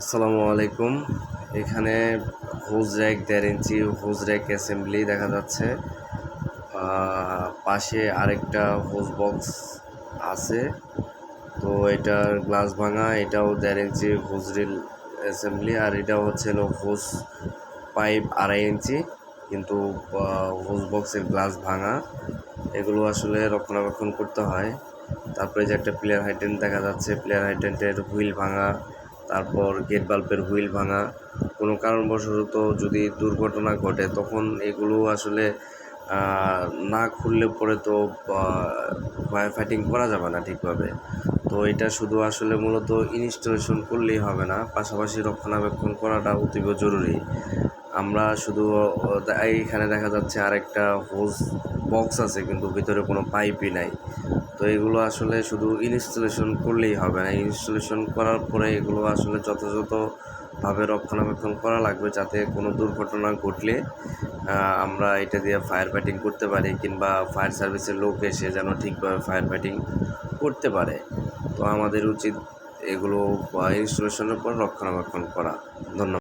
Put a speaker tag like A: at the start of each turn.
A: আসসালামু আলাইকুম। এখানে হোজ র্যাক দেড় ইঞ্চি হোজ র্যাক অ্যাসেম্বলি দেখা যাচ্ছে। পাশে আরেকটা হোজ বক্স আছে। তো এটার গ্লাস ভাঙা, এটাও দেড় ইঞ্চি হোজ রিল অ্যাসেম্বলি আর এটাও হচ্ছে হোজ পাইপ আড়াই ইঞ্চি। কিন্তু হোজ বক্সের গ্লাস ভাঙা। এগুলো আসলে রক্ষণাবেক্ষণ করতে হয়। তারপরে যে একটা প্লেয়ার হাইটেন্ট দেখা যাচ্ছে, প্লেয়ার হাইটেন্টের হুইল ভাঙা। তারপর গেট বাল্বের হুইল ভাঙা কোনো কারণবশত যদি দুর্ঘটনা ঘটে তখন এগুলো আসলে না খুললে পরে তো ফাইটিং করা যাবে না ঠিকভাবে। তো এটা শুধু আসলে মূলত ইনস্টলেশন করলেই হবে না পাশাপাশি রক্ষণাবেক্ষণ করাটা অতীব জরুরি। আমরা শুধু আহ, এইখানে দেখা যাচ্ছে আরেকটা হোজ বক্স আছে কিন্তু ভিতরে কোনো পাইপই নাই। তো এগুলো আসলে শুধু ইনস্টলেশন করলেই হবে না। ইনস্টলেশন করার পরে এগুলো আসলে যথাযথভাবে রক্ষণাবেক্ষণ করা লাগবে যাতে কোনো দুর্ঘটনা ঘটলে আমরা এটা দিয়ে ফায়ার ফাইটিং করতে পারি কিংবা ফায়ার সার্ভিসের লোক এসে যেন ঠিকভাবে ফায়ার ফাইটিং করতে পারে। তো আমাদের উচিত এগুলো ইনস্টলেশনের পর রক্ষণাবেক্ষণ করা। ধন্যবাদ।